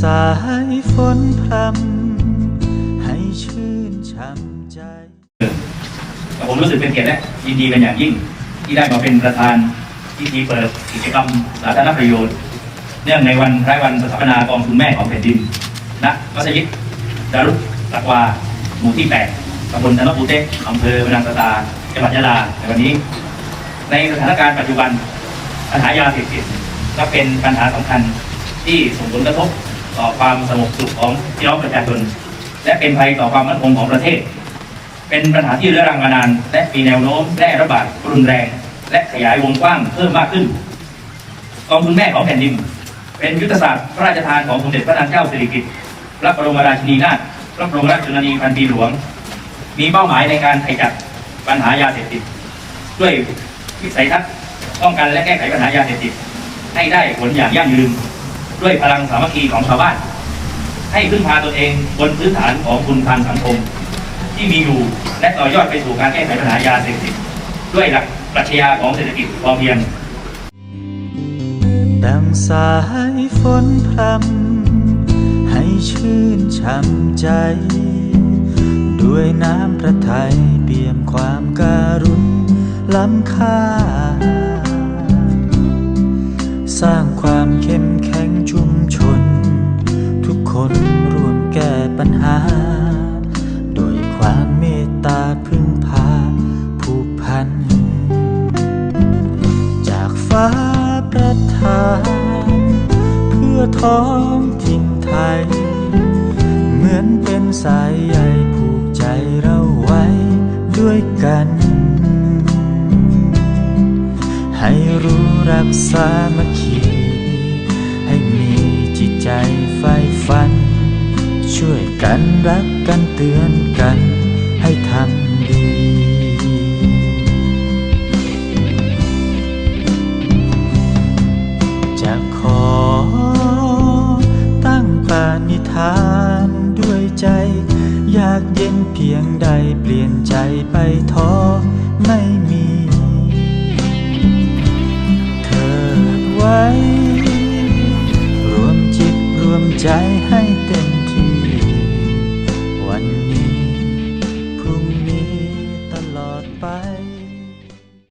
สายฝนพรำให้ชื่นช่ำใจ ผมรู้สึกเป็นเกียรติและยินดีเป็นอย่างยิ่ง ที่ได้มาเป็นประธานพิธีเปิดกิจกรรมสาธารณประโยชน์ เนื่องในวันคล้ายวันสถาปนากองทุนแม่ของแผ่นดินณมัสยิดดารุตตักวาหมู่ที่ 8ตำบลธนปูเตะอำเภอพนังสตาจังหวัดยะลาในวันนี้ ในสถานการณ์ปัจจุบันปัญหายาเสพติดก็เป็นปัญหาสำคัญที่ส่งผลกระทบ ต่อความสงบสุขของพี่น้องประชาชน และเป็นภัยต่อความมั่นคงของประเทศ เป็นปัญหาที่เรื้อรังมานาน และมีแนวโน้มแพร่ระบาดรุนแรง และขยายวงกว้างเพิ่มมากขึ้นกองทุนแม่ของแผ่นดิน เป็นยุทธศาสตร์พระราชทานของสมเด็จพระนางเจ้าสิริกิติ์พระบรมราชินีนาถพระบรมราชชนนีพันปีหลวง มีเป้าหมายในการขจัดปัญหายาเสพติด ด้วยวิสัยทัศน์ป้องกันและแก้ไขปัญหายาเสพติดให้ได้ผลอย่างยั่งยืน ด้วยพลังสามัคคีของชาวบ้าน ให้พึ่งพาตนเองบนพื้นฐานของคุณทางสังคม ที่มีอยู่และต่อยอดไปสู่การแก้ไขปัญหายาเสพติดด้วยหลักปรัชญาของเศรษฐกิจพอเพียงดังสายฝนพรำให้ชื่นช่ำใจ ด้วยน้ำพระทัยเปี่ยมความการุณล้ำค่า สร้างความเข้มแข็งชุมชน ทุกคนร่วมแก้ปัญหา โดยความเมตตาพึ่งพาผูกพัน จากฟ้าประทาน เพื่อท้องถิ่นไทย เหมือนเป็นสายใยผูกใจเราไว้ด้วยกันให้รู้รักสามัคคี ใจใฝ่ฝัน ช่วยกันรักกันเตือนกันให้ทำดี จะขอตั้งปาณิธานด้วยใจ อยากเย็นเพียงใดเปลี่ยนใจไปท้อ ใจให้